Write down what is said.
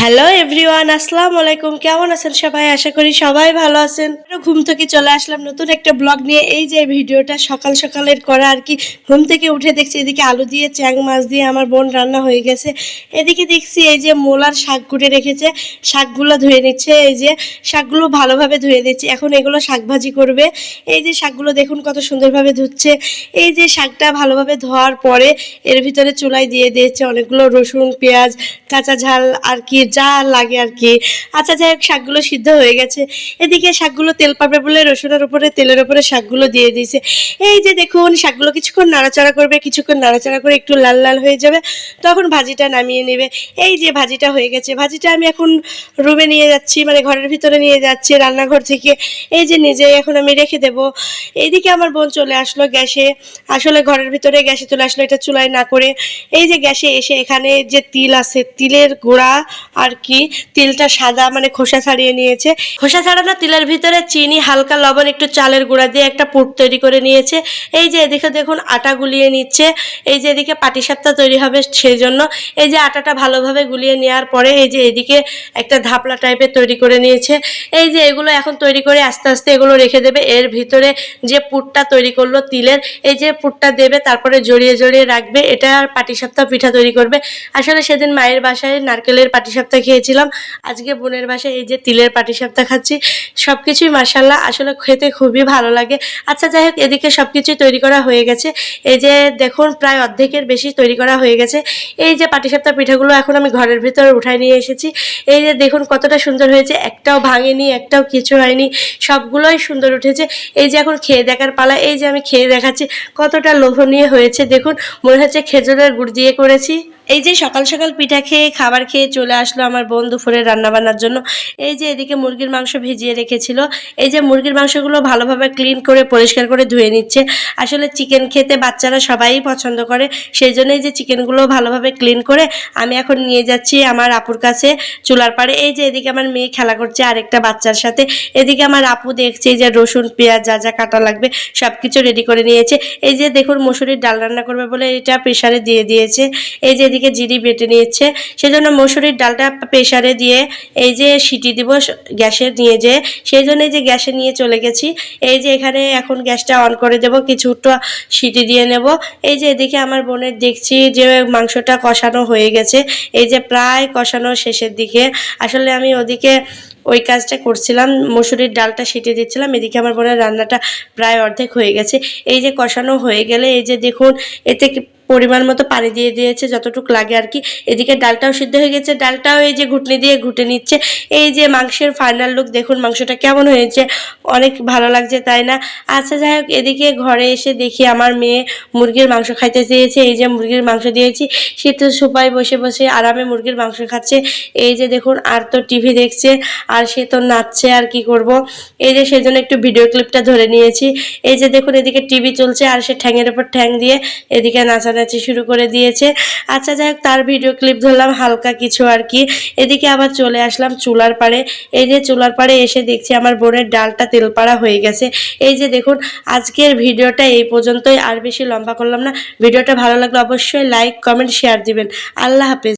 Hello everyone আসসালামু আলাইকুম। কেমন আছেন সবাই? আশা করি সবাই ভালো আছেন। ঘুম থেকে চলে আসলাম নতুন একটা ব্লগ নিয়ে। এই যে ভিডিওটা সকাল সকালের করা আর কি, ঘুম থেকে উঠে দেখছি এদিকে আলু দিয়ে, চ্যাং মাছ দিয়ে আমার বোন রান্না হয়ে গেছে। এদিকে দেখছি এই যে মোলার শাক কুটে রেখেছে, শাকগুলো ধুয়ে নিচ্ছে। এই যে শাকগুলো ভালোভাবে ধুয়ে দিচ্ছে। এখন এগুলো শাক ভাজি করবে। এই যে শাকগুলো দেখুন কত সুন্দরভাবে ধুচ্ছে। এই যে শাকটা ভালোভাবে ধোয়ার পরে এর ভিতরে চুলায় দিয়ে দিয়েছে অনেকগুলো রসুন, পেঁয়াজ, কাঁচা ঝাল আর কি যা লাগে আর কি। আচ্ছা যাই হোক, শাকগুলো সিদ্ধ হয়ে গেছে। এদিকে শাকগুলো তেল পাবে বলে রসুনের উপরে, তেলের উপরে শাকগুলো দিয়ে দিয়েছে। এই যে দেখুন, শাকগুলো কিছুক্ষণ নাড়াচাড়া করবে, কিছুক্ষণ নাড়াচাড়া করে একটু লাল লাল হয়ে যাবে। তখন ভাজিটা নামিয়ে নেবে। এই যে ভাজিটা হয়ে গেছে, ভাজিটা আমি এখন রুমে নিয়ে যাচ্ছি মানে ঘরের ভিতরে নিয়ে যাচ্ছি, রান্নাঘর থেকে। এই যে নিজে এখন আমি রেখে দেবো। এইদিকে আমার বোন চলে আসলো গ্যাসে। আসলে ঘরের ভিতরে গ্যাসে চলে আসলো, এটা চুলায় না করে। এই যে গ্যাসে এসে এখানে যে তিল আছে, তিলের গোড়া আর কি, তিলটা সাদা মানে খোসা ছাড়িয়ে নিয়েছে। খোসা ছাড়ানো তিলের ভিতরে চিনি, হালকা লবণ, একটু চালের গুঁড়া দিয়ে একটা পুট তৈরি করে নিয়েছে। এই যে এদিকে দেখুন, আটা গুলিয়ে নিচ্ছে। এই যে এদিকে পাটিসাপটা তৈরি হবে সেই জন্য এই যে আটাটা ভালোভাবে গুলিয়ে নেওয়ার পরে এই যে এদিকে একটা ধাপলা টাইপের তৈরি করে নিয়েছে। এই যে এগুলো এখন তৈরি করে আস্তে আস্তে এগুলো রেখে দেবে। এর ভিতরে যে পুটটা তৈরি করল তিলের, এই যে পুটটা দেবে, তারপরে জড়িয়ে জড়িয়ে রাখবে। এটা পাটিসাপটা পিঠা তৈরি করবে। আসলে সেদিন মায়ের বাসায় নারকেলের পাটিসাপটা খেয়েছিলাম। আজকে বোনের বাসায় এই যে তিলের পাটিসাপটা খাচ্ছি। সব কিছুই মাসাল্লাহ আসলে খেতে খুবই ভালো লাগে। আচ্ছা যাই হোক, এদিকে সব কিছুই তৈরি করা হয়ে গেছে। এই যে দেখুন, প্রায় অর্ধেকের বেশি তৈরি করা হয়ে গেছে। এই যে পাটিসাপটা পিঠাগুলো এখন আমি ঘরের ভিতরে উঠাই নিয়ে এসেছি। এই যে দেখুন, কতটা সুন্দর হয়েছে। একটাও ভাঙেনি, একটাও কিছু হয়নি। সবগুলোই সুন্দর উঠেছে। এই যে এখন খেয়ে দেখার পালা, এই যে আমি খেয়ে দেখাচ্ছি। কতটা লোভনীয় হয়েছে, দেখুন। মনে হচ্ছে খেজুরের গুড় দিয়ে করেছি। এই যে সকাল সকাল পিঠা খেয়ে খাবার খেয়ে চলে আসলো আমার বোন দুপুরে রান্না বান্নার জন্য। এই যে এদিকে মুরগির মাংস ভিজিয়ে রেখেছিল। এই যে মুরগির মাংসগুলো ভালোভাবে ক্লিন করে, পরিষ্কার করে ধুয়ে নিচ্ছে। আসলে চিকেন খেতে বাচ্চারা সবাই পছন্দ করে। সেই জন্য এই যে চিকেনগুলো ভালোভাবে ক্লিন করে আমি এখন নিয়ে যাচ্ছি আমার আপুর কাছে চুলার পাড়ে। এই যে এদিকে আমার মেয়ে খেলা করছে আরেকটা বাচ্চার সাথে। এদিকে আমার আপু দেখছে যে রসুন, পেঁয়াজ, যা যা কাটা লাগবে সব কিছু রেডি করে নিয়েছে। এই যে দেখুন মুসুরির ডাল রান্না করবে বলে এটা প্রেশারে দিয়ে দিয়েছে। এই যে এদিকে জিরি বেটে নিয়েছে। সেজন্য মসুরির ডালটা প্রেশারে দিয়ে এই যে সিটি দিব গ্যাসে নিয়ে যেয়ে সেই জন্য এই যে গ্যাসে নিয়ে চলে গেছি। এই যে এখানে এখন গ্যাসটা অন করে দেব, কিছুটা সিটি দিয়ে নেব। এই যে এদিকে আমার বোনের দেখছি যে মাংসটা কষানো হয়ে গেছে। এই যে প্রায় কষানো শেষের দিকে। আসলে আমি ওদিকে ওই কাজটা করছিলাম, মসুরির ডালটা সিটে দিচ্ছিলাম। এদিকে আমার বোনের রান্নাটা প্রায় অর্ধেক হয়ে গেছে। এই যে কষানো হয়ে গেলে এই যে দেখুন, এতে পরিমাণ মতো পানি দিয়ে দিয়েছে, যতটুকু লাগে আর কি। এদিকে ডালটাও সিদ্ধ হয়ে গেছে, ডালটাও এই যে ঘুটনি দিয়ে ঘুটে নিচ্ছে। এই যে মাংসের ফাইনাল লুক দেখুন মাংসটা কেমন হয়েছে। অনেক ভালো লাগছে, তাই না? আচ্ছা যাই হোক, এদিকে ঘরে এসে দেখি আমার মেয়ে মুরগির মাংস খাইতে চেয়েছে। এই যে মুরগির মাংস দিয়েছি সে তো সোফায় বসে বসে আরামে মুরগির মাংস খাচ্ছে। এই যে দেখুন, আর তো টিভি দেখছে, আর সে তো নাচছে, আর কি করব? এই যে সেজন্য একটু ভিডিও ক্লিপটা ধরে নিয়েছি। এই যে দেখুন, এদিকে টিভি চলছে, আর সে ঠ্যাঙের ওপর ঠ্যাং দিয়ে এদিকে নাচানাচি শুরু করে দিয়েছে। আচ্ছা যাই হোক, তার ভিডিও ক্লিপ ধরলাম, হালকা কিছু আর কি। এদিকে আবার চলে আসলাম চুলার পাড়ে। এই যে চুলার পাড়ে এসে দেখছি আমার বোনের ডালটা তেলপাড়া হয়ে গেছে। এই যে দেখুন, আজকের ভিডিওটা এই পর্যন্তই। আর বেশি লম্বা করলাম না। ভিডিওটা ভালো লাগলে অবশ্যই লাইক কমেন্ট শেয়ার দিবেন। আল্লাহ হাফেজ।